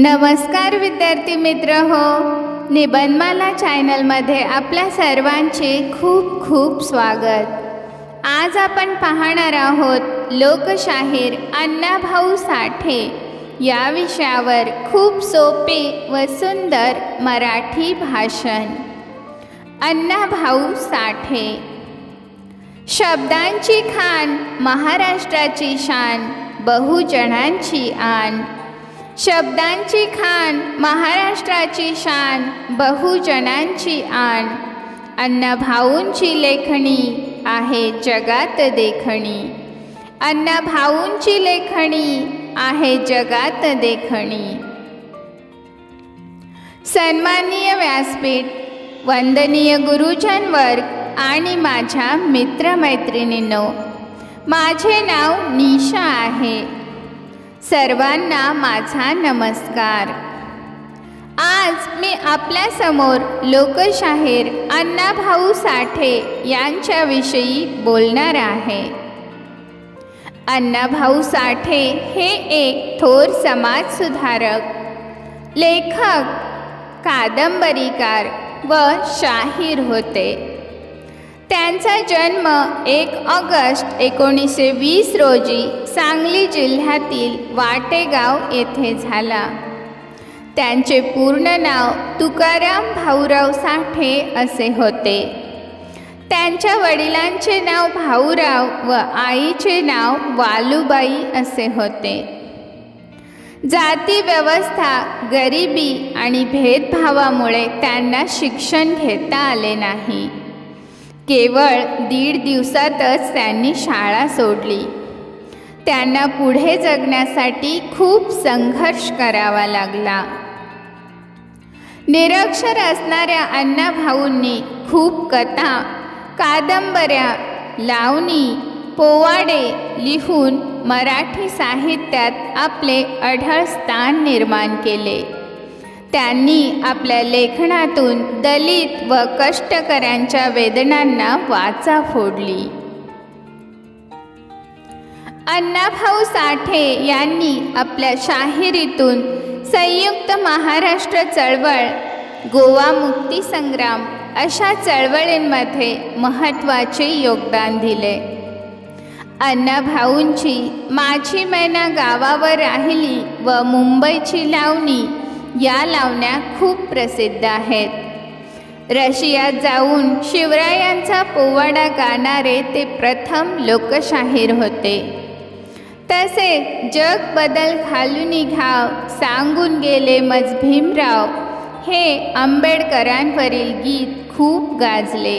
नमस्कार विद्यार्थी मित्र हो. निबंधमाला चॅनलमध्ये आपल्या सर्वांचे खूप खूप स्वागत. आज आपण पाहणार आहोत लोकशाहीर अण्णाभाऊ साठे. या विषयावर खूप सोपे व सुंदर मराठी भाषण. अण्णाभाऊ साठे. शब्दांची खान महाराष्ट्राची शान बहुजनांची आण. शब्दांची खान महाराष्ट्राची शान बहुजनांची आण. अण्णाभाऊंची लेखणी आहे जगात देखणी. अण्णाभाऊंची लेखणी आहे जगात देखणी. सन्माननीय व्यासपीठ वंदनीय गुरुजन वर्ग आणि माझ्या मित्रमैत्रिणींनो माझे नाव निशा आहे. सर्वांना माझा नमस्कार. आज मी आपल्यासमोर लोकशाहीर अण्णाभाऊ साठे यांच्याविषयी बोलणार आहे. अण्णाभाऊ साठे हे एक थोर समाजसुधारक लेखक कादंबरीकार व शाहीर होते. त्यांचा जन्म एक ऑगस्ट एकोणीसशे वीस रोजी सांगली जिल्ह्यातील वाटेगाव येथे झाला. त्यांचे पूर्ण नाव तुकाराम भाऊराव साठे असे होते. त्यांच्या वडिलांचे नाव भाऊराव व आईचे नाव वालुबाई असे होते. जाती व्यवस्था गरिबी आणि भेदभावामुळे त्यांना शिक्षण घेता आले नाही. केवळ दीड दिवसातच त्यांनी शाळा सोडली. त्यांना पुढे जगण्यासाठी खूप संघर्ष करावा लागला. निरक्षर असणाऱ्या अण्णाभाऊंनी खूप कथा कादंबऱ्या लावणी पोवाडे लिहून मराठी साहित्यात आपले अढळ स्थान निर्माण केले. त्यांनी आपल्या लेखनातून दलित व कष्टकऱ्यांच्या वेदनांना वाचा फोडली. अण्णाभाऊ साठे यांनी आपल्या शाहिरीतून संयुक्त महाराष्ट्र चळवळ गोवा मुक्ती संग्राम अशा चळवळींमध्ये महत्त्वाचे योगदान दिले. अण्णाभाऊंची माझी मैना गावावर राहिली व मुंबईची लावणी या लावण्या खूप प्रसिद्ध आहेत. रशियात जाऊन शिवरायांचा पोवाडा गाणारे ते प्रथम लोकशाहीर होते. तसेच जग बदल घालून घाव सांगून गेले मज भीमराव. हे आंबेडकरांवरील गीत खूप गाजले.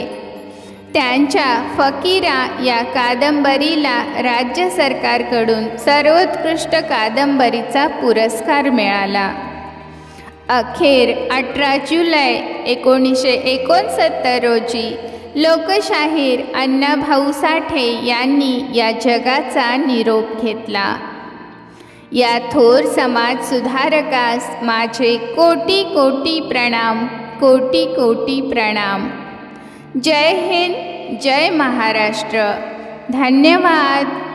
त्यांच्या फकीरा या कादंबरीला राज्य सरकारकडून सर्वोत्कृष्ट कादंबरीचा पुरस्कार मिळाला. अखेर अठरा जुलै एकोणीसशे एकोणसत्तर रोजी लोकशाहीर अण्णाभाऊ साठे यांनी या जगाचा निरोप घेतला. या थोर समाज सुधारकास माझे कोटी कोटी प्रणाम कोटी कोटी प्रणाम. जय हिंद जय महाराष्ट्र. धन्यवाद.